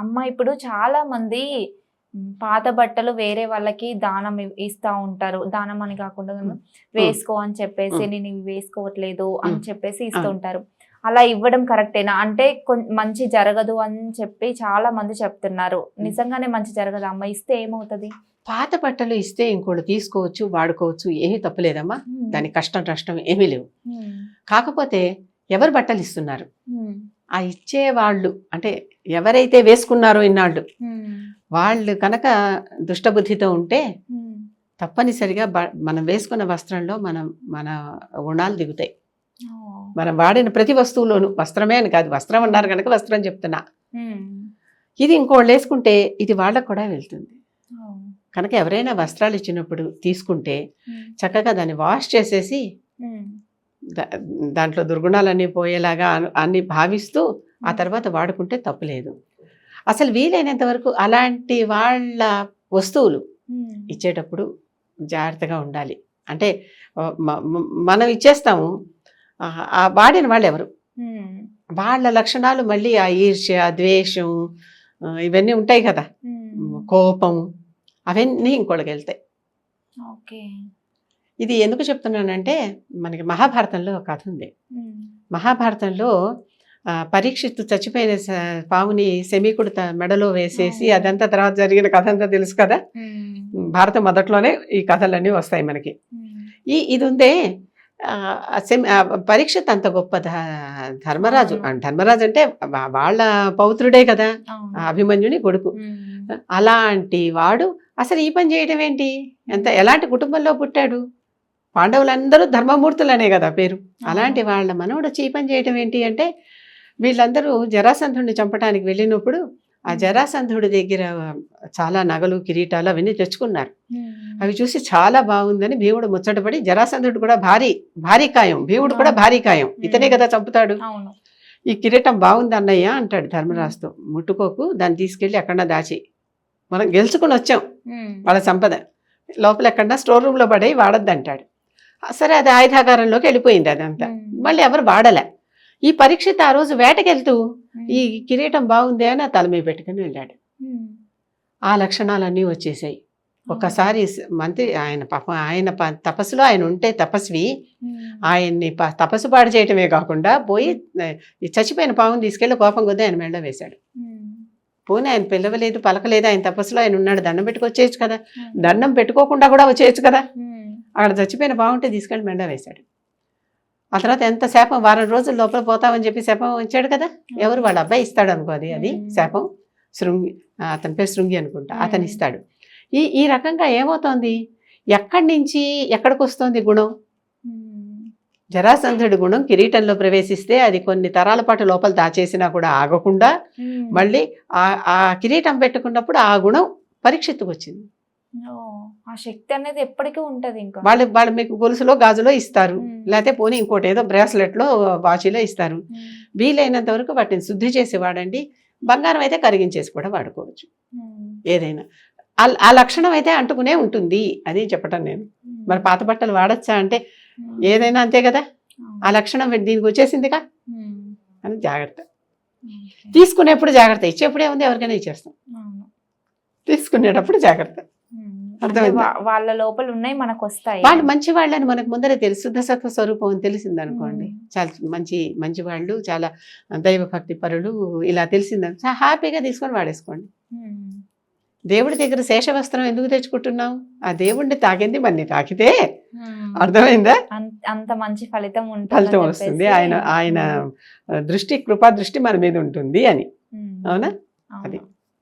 అమ్మ ఇప్పుడు చాలా మంది పాత బట్టలు వేరే వాళ్ళకి దానం ఇస్తా ఉంటారు. దానం అని కాకుండా వేసుకో అని చెప్పేసి. నేను ఇవి వేసుకోవట్లేదు అని. చెప్పేసి ఇస్తుంటారు. అలా ఇవ్వడం కరెక్టేనా? అంటే మంచి జరగదు అని చెప్పి చాలా మంది చెప్తున్నారు. నిజంగానే మంచి జరగదు అమ్మ? ఇస్తే ఏమవుతుంది? పాత బట్టలు ఇస్తే ఇంకోటి తీసుకోవచ్చు వాడుకోవచ్చు ఏమీ తప్పులేదమ్మా. మ్. దానికి కష్టం నష్టం ఏమీ లేవు. కాకపోతే ఎవరు బట్టలు ఇస్తున్నారు. ఆ ఇచ్చే వాళ్ళు అంటే ఎవరైతే వేసుకున్నారో ఇన్నాళ్ళు. వాళ్ళు కనుక దుష్టబుద్ధితో ఉంటే. తప్పనిసరిగా మనం వేసుకున్న వస్త్రంలో మనం మన గుణాలు దిగుతాయి. మనం వాడిన ప్రతి వస్తువులోను వస్త్రమే అని కాదు వస్త్రం అన్నారు కనుక వస్త్రం చెప్తున్నా. ఇది ఇంకోళ్ళు వేసుకుంటే ఇది వాళ్ళకు కూడా వెళ్తుంది. కనుక ఎవరైనా వస్త్రాలు ఇచ్చినప్పుడు తీసుకుంటే. చక్కగా దాన్ని వాష్ చేసేసి దాంట్లో దుర్గుణాలన్నీ పోయేలాగా అను- అన్ని భావిస్తూ ఆ తర్వాత వాడుకుంటే తప్పులేదు. అసలు వీలైనంత వరకు అలాంటి వాళ్ళ వస్తువులు. ఇచ్చేటప్పుడు జాగ్రత్తగా ఉండాలి. అంటే మనం ఇచ్చేస్తాము ఆ, వాడిన వాళ్ళు ఎవరు. వాళ్ళ లక్షణాలు మళ్ళీ ఆ ఈర్ష్య ద్వేషం ఇవన్నీ ఉంటాయి కదా. కోపం అవన్నీ ఇంకోళ్ళకి వెళ్తాయి. ఓకే. ఇది ఎందుకు చెప్తున్నానంటే మనకి మహాభారతంలో ఒక కథ ఉంది. మహాభారతంలో పరీక్షిత్తు చచ్చిపోయిన పావుని శమీకుడు త- మెడలో వేసేసి. అదంతా తర్వాత జరిగిన కథ అంతా తెలుసు కదా. భారతం మొదట్లోనే ఈ కథలన్నీ వస్తాయి మనకి. ఈ ఇది ఉందే పరీక్షిత్ అంత గొప్ప ధర్మరాజు. ధర్మరాజు అంటే వాళ్ళ పౌత్రుడే కదా? అభిమన్యుని కొడుకు. అలాంటి వాడు అసలు ఈ పని చేయడం ఏంటి? ఎంత ఎలాంటి కుటుంబంలో పుట్టాడు? పాండవులందరూ ధర్మమూర్తులనే కదా పేరు. అలాంటి వాళ్ళ మనవడు పని చేయడం ఏంటి అంటే వీళ్ళందరూ జరాసంధుడిని చంపడానికి వెళ్ళినప్పుడు ఆ జరాసంధుడి దగ్గర చాలా నగలు కిరీటాలు అవన్నీ తెచ్చుకున్నారు. అవి చూసి చాలా బాగుందని భీముడు ముచ్చటపడి జరాసంధుడు కూడా భారీ భారీ కాయం భీముడు కూడా భారీ కాయం ఇతనే కదా చంపుతాడు. ఈ కిరీటం బాగుంది అన్నయ్య అంటాడు ధర్మరాజుతో. ముట్టుకోకు దాన్ని తీసుకెళ్ళి ఎక్కడన్నా దాచి. మనం గెలుచుకుని వచ్చాం. వాళ్ళ సంపద. లోపల ఎక్కడన్నా స్టోర్ రూమ్లో పడే వాడద్దు అంటాడు సరే అది ఆయుధాగారంలోకి వెళ్ళిపోయింది అదంతా. మళ్ళీ ఎవరు వాడలే ఈ పరీక్షిత్ ఆ రోజు వేటకెళ్తూ. ఈ కిరీటం బాగుంది అని ఆ తల మీద పెట్టుకుని వెళ్ళాడు. ఆ లక్షణాలన్నీ వచ్చేసాయి ఒక్కసారి స- మంత్రి ఆయన పాపం ఆయన తపస్సులో ఆయన ఉంటే తపస్వి. ఆయన్ని తపస్సు పాడు చేయటమే కాకుండా పోయి చచ్చిపోయిన పావును తీసుకెళ్ళి కోపం కొద్దీ ఆయన మెళ్ళ వేశాడు. పోనీ ఆయన పిలవలేదు పలకలేదు ఆయన తపస్సులో ఆయన ఉన్నాడు దండం పెట్టుకొచ్చేయచ్చు కదా. దండం పెట్టుకోకుండా కూడా వచ్చేయచ్చు కదా. అక్కడ చచ్చిపోయిన బాగుంటే తీసుకెళ్ళి మెండ వేశాడు. ఆ తర్వాత ఎంత శాపం? వారం రోజుల లోపల పోతామని చెప్పి శాపం ఇచ్చాడు కదా? ఎవరు? వాళ్ళ అబ్బాయి ఇస్తాడు అనుకో అది అది. శాపం. శృంగి అతని పేరు శృంగి అనుకుంటా అతను. ఇస్తాడు. ఈ ఈ రకంగా ఏమవుతోంది? ఎక్కడి నుంచి ఎక్కడికి వస్తుంది గుణం. జరాసంధుడి గుణం కిరీటంలో ప్రవేశిస్తే అది కొన్ని తరాల పాటు లోపల దాచేసినా కూడా ఆగకుండా. మళ్ళీ ఆ ఆ కిరీటం పెట్టుకున్నప్పుడు ఆ గుణం పరీక్షిత్తుకు వచ్చింది ఆ శక్తి అనేది ఎప్పటికీ ఉంటది ఇంకా వాళ్ళు వాళ్ళు మీకు గొలుసులో గాజులో ఇస్తారు. లేకపోతే పోనీ ఇంకోటి ఏదో బ్రాస్లెట్లో వాచిలో ఇస్తారు. వీలైనంత వరకు వాటిని శుద్ధి చేసి వాడండి బంగారం అయితే కరిగించేసి కూడా వాడుకోవచ్చు. ఏదైనా ఆ- లక్షణం అయితే అంటుకునే ఉంటుంది అది చెప్పటం నేను. మరి పాత బట్టలు వాడచ్చా అంటే. ఏదైనా అంతే కదా. ఆ లక్షణం దీనికి వచ్చేసిందిగా. అని జాగ్రత్త. తీసుకునేప్పుడు జాగ్రత్త ఇచ్చేప్పుడే ఉంది ఎవరికైనా ఇచ్చేస్తాం. తీసుకునేటప్పుడు జాగ్రత్త మ్. అర్థమైందా? అంటే వా- వాళ్ళ లోపల ఉన్నాయి మనకు వస్తాయి వాళ్ళు మంచి వాళ్ళని మనకు ముందరే తెలుసు శుద్ధ సత్వ స్వరూపం అని తెలిసింది అనుకోండి. చాలా మంచి మంచి వాళ్ళు చాలా దైవభక్తి పరులు ఇలా తెలిసిందని. చాలా హ్యాపీగా తీసుకొని వాడేసుకోండి. దేవుడి దగ్గర శేష వస్త్రం ఎందుకు తెచ్చుకుంటున్నాం ఆ దేవుడిని తాకింది మన్ని తాకితే. అర్థమైందా? అంత- అంత మంచి ఫలితం ఉంటుంది ఫలితం వస్తుంది. ఆయన ఆయన దృష్టి కృపా దృష్టి మన మీద ఉంటుంది అని. అవునా? అది.